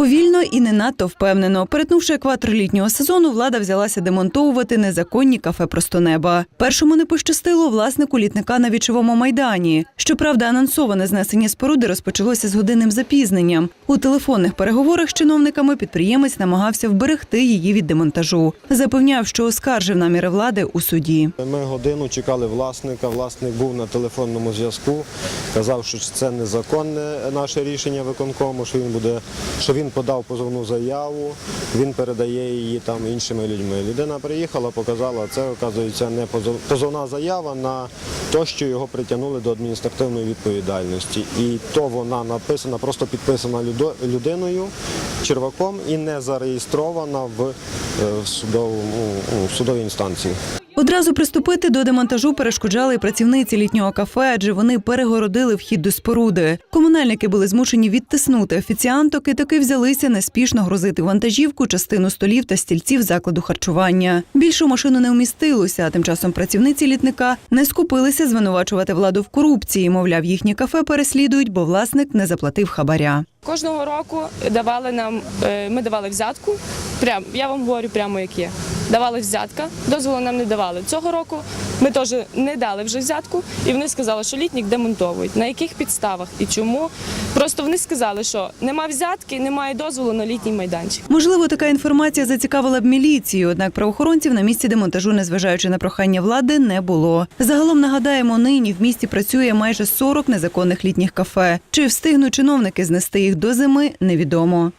Повільно і не надто впевнено. Перетнувши екватор літнього сезону, влада взялася демонтовувати незаконні кафе просто неба. Першому не пощастило власнику літника на вічовому майдані. Щоправда, анонсоване знесення споруди розпочалося з годинним запізненням. У телефонних переговорах з чиновниками підприємець намагався вберегти її від демонтажу. Запевняв, що оскаржив наміри влади у суді. Ми годину чекали власника. Власник був на телефонному зв'язку. Казав, що це незаконне наше рішення виконкому, що він буде, що він подав позовну заяву, він передає її там іншими людьми. Людина приїхала, показала, це оказується не позов- позовна заява на те, що його притягнули до адміністративної відповідальності. І то вона написана, просто підписана людиною, черваком і не зареєстрована в, е, судовому в судовій інстанції. Одразу приступити до демонтажу перешкоджали й працівниці літнього кафе, адже вони перегородили вхід до споруди. Комунальники були змушені відтиснути офіціанток і таки взялися неспішно грузити вантажівку частину столів та стільців закладу харчування. Більше машину не вмістилося. А тим часом працівниці літника не скупилися звинувачувати владу в корупції. Мовляв, їхнє кафе переслідують, бо власник не заплатив хабаря. Кожного року давали нам, е, ми давали взятку. Прям, я вам говорю прямо як є. Давали взятка, дозволу нам не давали. Цього року ми теж не дали вже взятку, і вони сказали, що літнік демонтовують. На яких підставах і чому? Просто вони сказали, що нема взятки, немає дозволу на літній майданчик. Можливо, така інформація зацікавила б міліцію, однак правоохоронців на місці демонтажу, незважаючи на прохання влади, не було. Загалом нагадаємо, нині в місті працює майже 40 незаконних літніх кафе. Чи встигнуть чиновники знести їх до зими, невідомо.